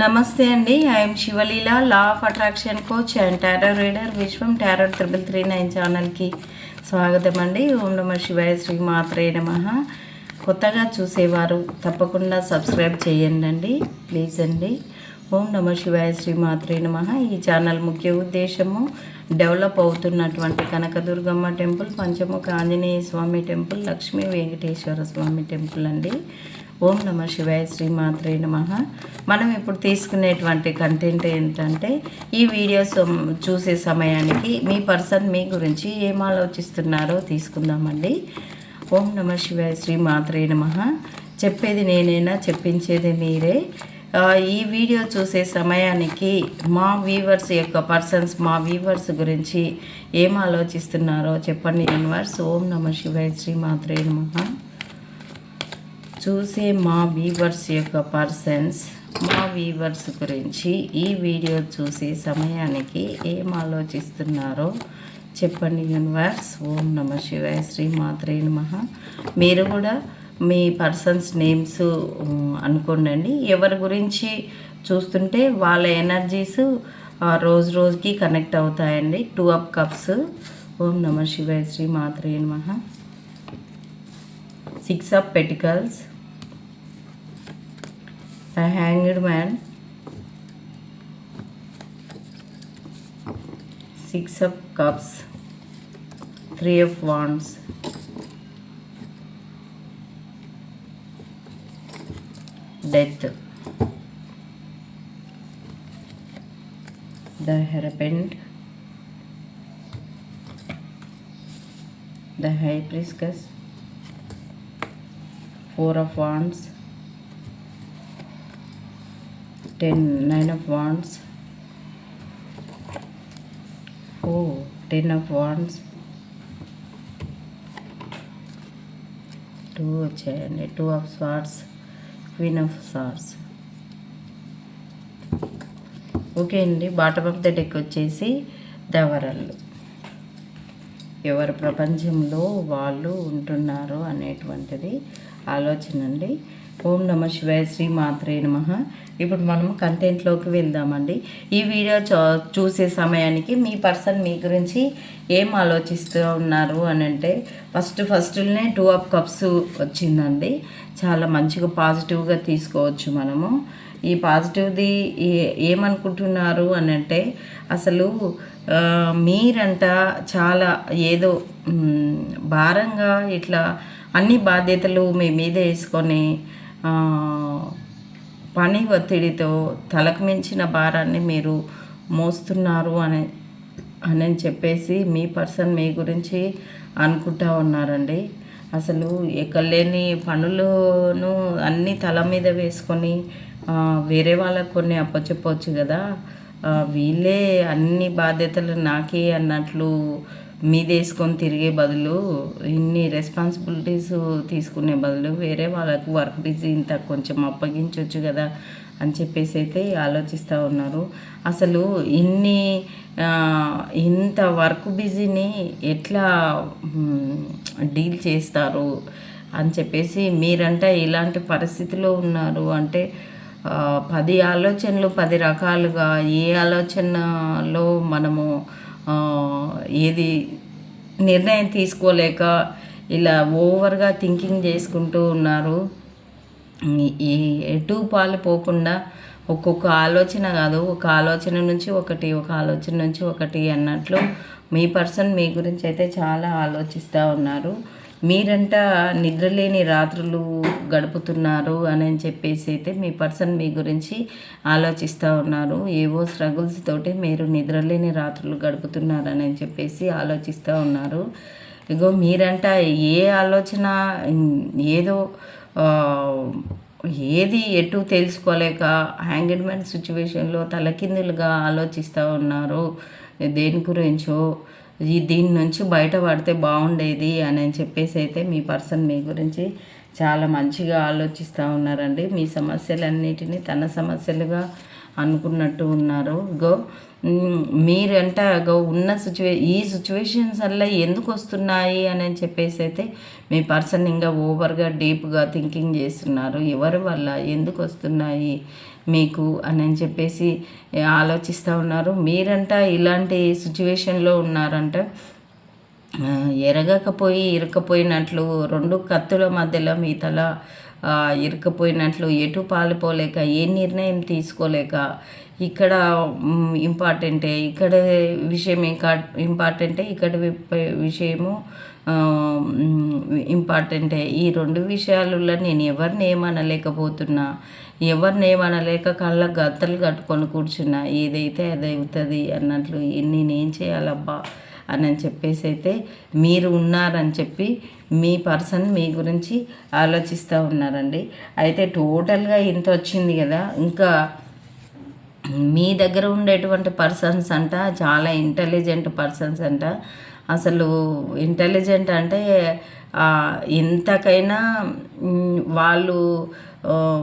నమస్తే అండి. I'm Sivaleela law of attraction coach and tarot reader Vishwam tarot triple three nine ఛానల్కి స్వాగతం అండి. ఓం నమ శివాయ శ్రీ మాత్రే నమ. కొత్తగా చూసేవారు తప్పకుండా సబ్స్క్రైబ్ చేయండి అండి ప్లీజ్ అండి. ఓం నమ శివాయ శ్రీ మాత్రే నమ. ఈ ఛానల్ ముఖ్య ఉద్దేశము డెవలప్ అవుతున్నటువంటి Kanakadurgamma temple Panchamukha Anjaneya Swamy temple Lakshmi Venkateswara Swamy temple అండి. ఓం నమ శివాయ శ్రీమాత్రే నమ. మనం ఇప్పుడు తీసుకునేటువంటి కంటెంట్ ఏంటంటే ఈ వీడియోస్ చూసే సమయానికి మీ పర్సన్ మీ గురించి ఏం ఆలోచిస్తున్నారో తీసుకుందామండి. ఓం నమ శివాయ శ్రీమాత్రే నమ. చెప్పేది నేనైనా? చెప్పించేది మీరే. ఈ వీడియో చూసే సమయానికి మా వీవర్స్ యొక్క పర్సన్స్ మా వీవర్స్ గురించి ఏం ఆలోచిస్తున్నారో చెప్పండి యూనివర్స్ ఓం నమ శివాయ శ్రీమాత్రే నమ. చూసే మా వీవర్స్ యొక్క పర్సన్స్ మా వీవర్స్ గురించి ఈ వీడియో చూసే సమయానికి ఏం ఆలోచిస్తున్నారో చెప్పండి యూనివర్స్. ఓం నమ శివాయ శ్రీ మాత్రే నమ. మీరు కూడా మీ పర్సన్స్ నేమ్స్ అనుకోండి ఎవరి గురించి చూస్తుంటే వాళ్ళ ఎనర్జీస్ రోజు రోజుకి కనెక్ట్ అవుతాయండి. Two of cups. ఓం నమ శివాయ శ్రీ మాత్రే నమ. Six of pentacles. The Hanged Man, Six of Cups, Three of Wands, Death, the Hierophant, the High Priestess, Four of Wands, ten nine of wands oh ten of wands two వచ్చాయండి. Two of swords queen of swords okay అండి. Bottom of the deck వచ్చేసి దవరళ్ళు ఎవరు ప్రపంచంలో వాళ్ళు ఉంటున్నారు అనేటువంటిది ఆలోచన అండి. ఓం నమ శివాయ శ్రీ మాత్రే నమ. ఇప్పుడు మనం కంటెంట్లోకి వెళ్దామండి. ఈ వీడియో చూ- చూసే సమయానికి మీ పర్సన్ మీ గురించి ఏం ఆలోచిస్తూ ఉన్నారు అని అంటే ఫస్ట్ ఫస్ట్నే టూ ఆఫ్ కప్స్ వచ్చిందండి. చాలా మంచిగా పాజిటివ్గా తీసుకోవచ్చు మనము. ఈ పాజిటివ్ది ఏ- ఏమనుకుంటున్నారు అని అంటే అసలు మీరంట చాలా ఏదో భారంగా ఇట్లా అన్ని బాధ్యతలు మీ మీద వేసుకొని పని ఒత్తిడితో తలకు మించిన భారాన్ని మీరు మోస్తున్నారు అని అని చెప్పేసి మీ పర్సన్ మీ గురించి అనుకుంటా ఉన్నారండి. అసలు ఎక్కడ లేని పనులను అన్ని తల మీద వేసుకొని వేరే వాళ్ళకు కొన్ని అప్పచెప్పవచ్చు కదా. వీళ్ళే అన్ని బాధ్యతలు నాకే అన్నట్లు మీదేసుకొని తిరిగే బదులు ఇన్ని రెస్పాన్సిబిలిటీస్ తీసుకునే బదులు వేరే వాళ్ళకు వర్క్ బిజీ ఇంత కొంచెం అప్పగించవచ్చు కదా అని చెప్పేసి అయితే ఆలోచిస్తూ ఉన్నారు. అసలు ఇన్ని ఇంత వర్క్ బిజీని ఎట్లా డీల్ చేస్తారు అని చెప్పేసి మీరంటే ఇలాంటి పరిస్థితిలో ఉన్నారు అంటే పది ఆలోచనలు పది రకాలుగా ఏ ఆలోచనలో మనము ఏది నిర్ణయం తీసుకోలేక ఇలా ఓవర్గా థింకింగ్ చేసుకుంటూ ఉన్నారు. ఈ ఎటు పాలు పోకుండా ఒక్కొక్క ఆలోచన కాదు ఒక ఆలోచన నుంచి ఒకటి ఒక ఆలోచన నుంచి ఒకటి అన్నట్లు మీ పర్సన్ మీ గురించి అయితే చాలా ఆలోచిస్తూ ఉన్నారు. మీరంట నిద్రలేని రాత్రులు గడుపుతున్నారు అని చెప్పేసి అయితే మీ పర్సన్ మీ గురించి ఆలోచిస్తూ ఉన్నారు. ఏవో స్ట్రగుల్స్ తోటి మీరు నిద్రలేని రాత్రులు గడుపుతున్నారని చెప్పేసి ఆలోచిస్తూ ఉన్నారు. ఇగో మీరంట ఏ ఆలోచన ఏదో ఏది ఎటు తెలుసుకోలేక హ్యాంగిడ్మెంట్ సిచ్యువేషన్లో తలకిందులుగా ఆలోచిస్తూ ఉన్నారు. దేని గురించో ఈ దీని నుంచి బయటపడితే బాగుండేది అని చెప్పేసి అయితే మీ పర్సన్ మీ గురించి చాలా మంచిగా ఆలోచిస్తూ ఉన్నారండి. మీ సమస్యలన్నిటినీ తన సమస్యలుగా అనుకున్నట్టు ఉన్నారు. గో మీరంట గో ఉన్న సిచ్యువే ఈ సిచ్యువేషన్స్ వల్ల ఎందుకు వస్తున్నాయి అని చెప్పేసి అయితే మీ పర్సన్ ఇంకా ఓవర్గా డీప్గా థింకింగ్ చేస్తున్నారు. ఎవరి వల్ల ఎందుకు వస్తున్నాయి మీకు అని చెప్పేసి ఆలోచిస్తూ ఉన్నారు. మీరంట ఇలాంటి సిచ్యువేషన్లో ఉన్నారంట. ఎరగకపోయి ఇరకపోయినట్లు రెండు కత్తుల మధ్యలో మీ తల ఇరుక్కుపోయినట్లు ఎటు పాలిపోలేక ఏ నిర్ణయం తీసుకోలేక ఇక్కడ ఇంపార్టెంటే ఇక్కడ విషయం ఇంకా ఇంపార్టెంటే ఇక్కడ విషయము ఇంపార్టెంటే. ఈ రెండు విషయాలలో నేను ఎవరిని ఏమనలేకపోతున్నా ఎవరిని ఏమనలేక కళ్ళ గత్తలు కట్టుకొని కూర్చున్నా ఏదైతే అది అవుతుంది అన్నట్లు నేనేం చేయాలబ్బా? అని చెప్పేసి అయితే మీరు ఉన్నారని చెప్పి మీ పర్సన్ మీ గురించి ఆలోచిస్తూ ఉన్నారండి. అయితే టోటల్గా ఇంత వచ్చింది కదా ఇంకా మీ దగ్గర ఉండేటువంటి పర్సన్స్ అంట చాలా ఇంటెలిజెంట్ పర్సన్స్ అంట. అసలు ఇంటెలిజెంట్ అంటే ఎంతకైనా వాళ్ళు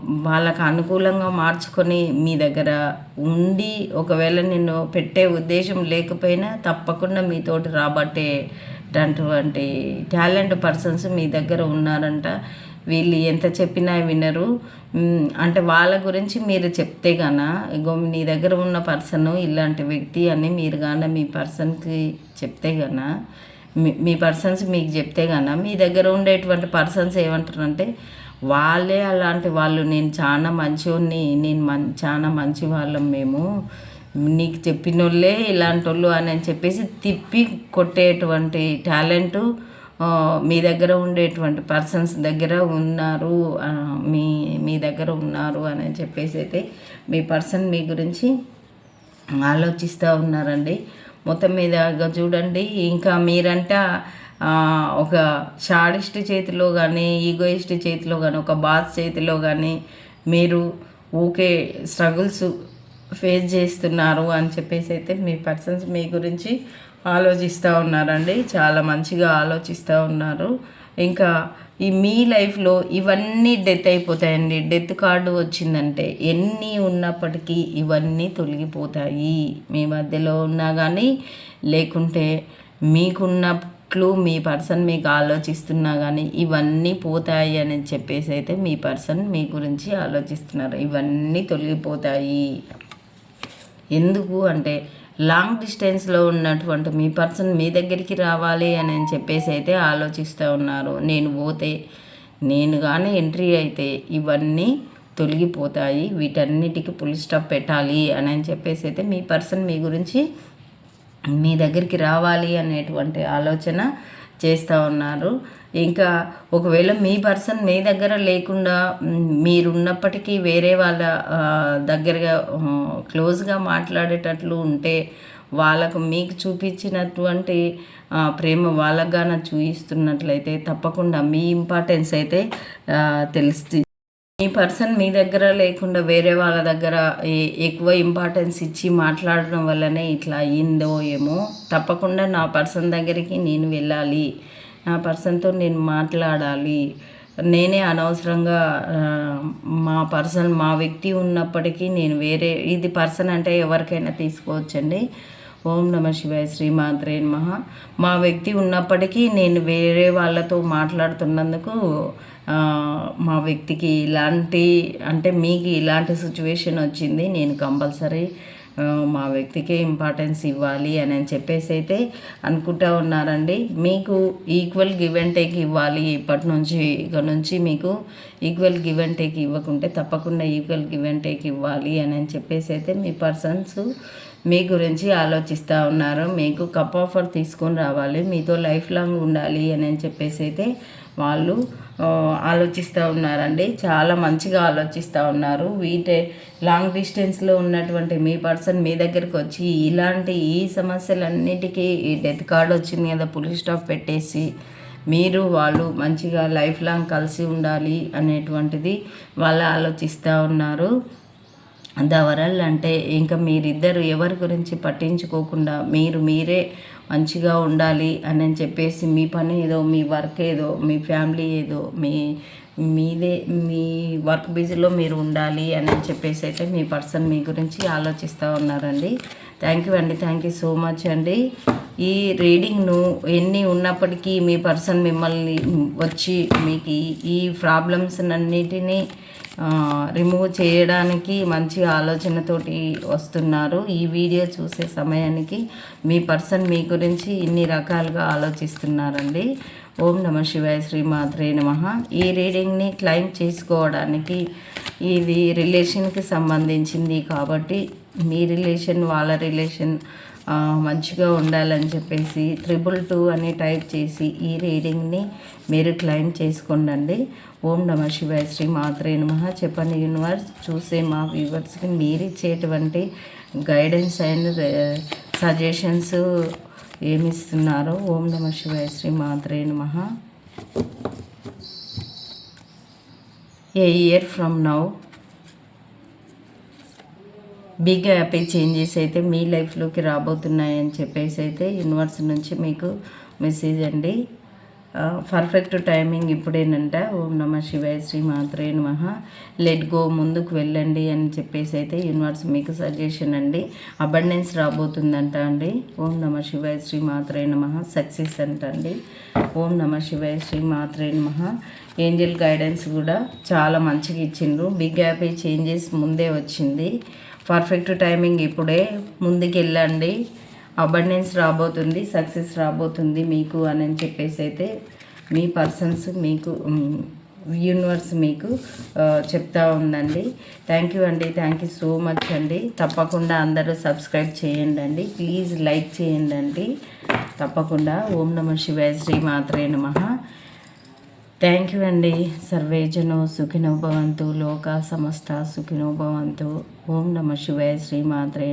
వాళ్ళకు అనుకూలంగా మార్చుకొని మీ దగ్గర ఉండి ఒకవేళ నేను పెట్టే ఉద్దేశం లేకపోయినా తప్పకుండా మీతోటి రాబట్టేటటువంటి టాలెంట్ పర్సన్స్ మీ దగ్గర ఉన్నారంట. వీళ్ళు ఎంత చెప్పినా వినరు. అంటే వాళ్ళ గురించి మీరు చెప్తే గాన ఇగో నీ దగ్గర ఉన్న పర్సన్ ఇలాంటి వ్యక్తి అని మీరు గాన మీ పర్సన్కి చెప్తే గాన మీ పర్సన్స్ మీకు చెప్తే కన్నా మీ దగ్గర ఉండేటువంటి పర్సన్స్ ఏమంటారంటే వాళ్ళే అలాంటి వాళ్ళు నేను చాలా మంచివాడిని నేను మం చాలా మంచి వాళ్ళం మేము నీకు చెప్పిన వాళ్ళే ఇలాంటి వాళ్ళు అని చెప్పేసి తిప్పి కొట్టేటువంటి టాలెంటు మీ దగ్గర ఉండేటువంటి పర్సన్స్ దగ్గర ఉన్నారు మీ మీ దగ్గర ఉన్నారు అని చెప్పేసి అయితే మీ పర్సన్ మీ గురించి ఆలోచిస్తూ ఉన్నారండి. మొత్తం మీద చూడండి. ఇంకా మీరంట ఒక షాడిస్ట్ చేతిలో కానీ ఈగోయిస్ట్ చేతిలో కానీ ఒక బాస్ చేతిలో కానీ మీరు ఊకే స్ట్రగుల్స్ ఫేస్ చేస్తున్నారు అని చెప్పేసి అయితే మీ పర్సన్స్ మీ గురించి ఆలోచిస్తూ ఉన్నారండి. చాలా మంచిగా ఆలోచిస్తూ ఉన్నారు. ఇంకా ఈ మీ లైఫ్లో ఇవన్నీ డెత్ అయిపోతాయండి. డెత్ కార్డు వచ్చిందంటే ఎన్ని ఉన్నప్పటికీ ఇవన్నీ తొలగిపోతాయి. మీ మధ్యలో ఉన్నా కానీ లేకుంటే మీకున్నట్లు మీ పర్సన్ మీకు ఆలోచిస్తున్నా కానీ ఇవన్నీ పోతాయి అని చెప్పేసి అయితే మీ పర్సన్ మీ గురించి ఆలోచిస్తున్నారు. ఇవన్నీ తొలగిపోతాయి. ఎందుకు అంటే లాంగ్ డిస్టెన్స్లో ఉన్నటువంటి మీ పర్సన్ మీ దగ్గరికి రావాలి అని చెప్పేసి అయితే ఆలోచిస్తూ ఉన్నారు. నేను పోతే నేను కానీ ఎంట్రీ అయితే ఇవన్నీ తొలగిపోతాయి. వీటన్నిటికీ పులి స్టాప్ పెట్టాలి అని అని చెప్పేసి అయితే మీ పర్సన్ మీ గురించి మీ దగ్గరికి రావాలి అనేటువంటి ఆలోచన చేస్తూ ఉన్నారు. ఇంకా ఒకవేళ మీ పర్సన్ మీ దగ్గర లేకుండా మీరున్నప్పటికీ వేరే వాళ్ళ దగ్గరగా క్లోజ్గా మాట్లాడేటట్లు ఉంటే వాళ్ళకు మీకు చూపించినటువంటి ప్రేమ వాళ్ళకు గాన చూపిస్తున్నట్లయితే తప్పకుండా మీ ఇంపార్టెన్స్ అయితే తెలుస్తుంది. మీ పర్సన్ మీ దగ్గర లేకుండా వేరే వాళ్ళ దగ్గర ఏ- ఎక్కువ ఇంపార్టెన్స్ ఇచ్చి మాట్లాడడం వల్లనే ఇట్లా అయ్యిందో ఏమో తప్పకుండా నా పర్సన్ దగ్గరికి నేను వెళ్ళాలి. ఆ పర్సన్తో నేను మాట్లాడాలి. నేనే అనవసరంగా మా పర్సన్ మా వ్యక్తి ఉన్నప్పటికీ నేను వేరే ఇది పర్సన్ అంటే ఎవరికైనా తీసుకోవచ్చండి. ఓం నమ శివాయ శ్రీమాత్రే నమః. మా వ్యక్తి ఉన్నప్పటికీ నేను వేరే వాళ్ళతో మాట్లాడుతున్నందుకు మా వ్యక్తికి ఇలాంటి అంటే మీకు ఇలాంటి సిచ్యువేషన్ వచ్చింది నేను కంపల్సరీ మా వ్యక్తికే ఇంపార్టెన్స్ ఇవ్వాలి అని అని చెప్పేసి అయితే అనుకుంటా ఉన్నారండి. మీకు ఈక్వల్ గివ్ అండ్ టేక్ ఇవ్వాలి ఇప్పటి నుంచి ఇక నుంచి మీకు ఈక్వల్ గివ్ అండ్ టేక్ ఇవ్వకుంటే తప్పకుండా ఈక్వల్ గివ్ అండ్ టేక్ ఇవ్వాలి అని అని చెప్పేసి అయితే మీ పర్సన్స్ మీ గురించి ఆలోచిస్తూ ఉన్నారు. మీకు కప్ ఆఫర్ తీసుకొని రావాలి మీతో లైఫ్ లాంగ్ ఉండాలి అని అని చెప్పేసి అయితే వాళ్ళు ఆలోచిస్తూ ఉన్నారండి. చాలా మంచిగా ఆలోచిస్తూ ఉన్నారు. వీటే లాంగ్ డిస్టెన్స్లో ఉన్నటువంటి మీ పర్సన్ మీ దగ్గరికి వచ్చి ఇలాంటి ఈ సమస్యలన్నిటికీ ఈ డెత్ కార్డ్ వచ్చింది కదా పులి స్టాప్ పెట్టేసి మీరు వాళ్ళు మంచిగా లైఫ్ లాంగ్ కలిసి ఉండాలి అనేటువంటిది వాళ్ళు ఆలోచిస్తూ ఉన్నారు. దవరల్ అంటే ఇంకా మీరిద్దరు ఎవరి గురించి పట్టించుకోకుండా మీరు మీరే మంచిగా ఉండాలి అని చెప్పేసి మీ పని ఏదో మీ వర్క్ ఏదో మీ ఫ్యామిలీ ఏదో మీ మీదే మీ వర్క్ బిజీలో మీరు ఉండాలి అని చెప్పేసి అయితే మీ పర్సన్ మీ గురించి ఆలోచిస్తూ ఉన్నారండి. థ్యాంక్ యూ అండి థ్యాంక్ యూ సో మచ్ అండి. ఈ రీడింగ్ను ఎన్ని ఉన్నప్పటికీ మీ పర్సన్ మిమ్మల్ని వచ్చి మీకు ఈ- ప్రాబ్లమ్స్ అన్నిటినీ రిమూవ్ చేయడానికి మంచి ఆలోచనతోటి వస్తున్నారు. ఈ వీడియో చూసే సమయానికి మీ పర్సన్ మీ గురించి ఇన్ని రకాలుగా ఆలోచిస్తున్నారండి. ఓం నమ శివాయ శ్రీమాత్రే నమ. ఈ రీడింగ్ని క్లైమ్ చేసుకోవడానికి ఇది రిలేషన్కి సంబంధించింది కాబట్టి మీ రిలేషన్ వాళ్ళ రిలేషన్ మంచిగా ఉండాలని చెప్పేసి త్రిబుల్ టూ అని టైప్ చేసి ఈ రీడింగ్ని మీరు క్లైమ్ చేసుకోండి ఓం నమ శివాయ శ్రీ మాత్రే నమ. చెప్పండి యూనివర్స్ చూసే మా వ్యూవర్స్కి మీరు ఇచ్చేటువంటి గైడెన్స్ అండ్ సజెషన్స్ ఏమిస్తున్నారో ఓం నమ శివాయ శ్రీ మాత్రే నమ. A year from now big happy changes అయితే మీ లైఫ్లోకి రాబోతున్నాయని చెప్పేసి అయితే యూనివర్స్ నుంచి మీకు మెసేజ్ అండి. Perfect timing ఇప్పుడేనంట. ఓం నమ శివాయ శ్రీ మాత్రే నమ. లెట్ గో ముందుకు వెళ్ళండి అని చెప్పేసి అయితే యూనివర్స్ మీకు సజెషన్ అండి. అబండెన్స్ రాబోతుందంట అండి. ఓం నమ శివాయ శ్రీ మాత్రే నమ. సక్సెస్ అంట అండి. ఓం నమ శివాయ శ్రీ మాత్రే నమ. ఏంజల్ గైడెన్స్ కూడా చాలా మంచిగా ఇచ్చిండ్రు. బిగ్ హ్యాపీ చేంజెస్ ముందే వచ్చింది. పర్ఫెక్ట్ టైమింగ్ ఇప్పుడే ముందుకెళ్ళండి. అబండెన్స్ రాబోతుంది సక్సెస్ రాబోతుంది మీకు అని చెప్పేసి అయితే మీ పర్సన్స్ మీకు యూనివర్స్ మీకు చెప్తా ఉందండి. థ్యాంక్ యూ అండి థ్యాంక్ యూ సో మచ్ అండి. తప్పకుండా అందరూ సబ్స్క్రైబ్ చేయండి అండి ప్లీజ్ లైక్ చేయండి అండి తప్పకుండా ఓం నమ శివాయ శ్రీ మాత్రే నమ. థ్యాంక్ యూ అండి. సర్వేజను సుఖినో భవంతు. లోక సమస్త సుఖినో భవంతు. ఓం నమ శివాయ శ్రీ మాత్రే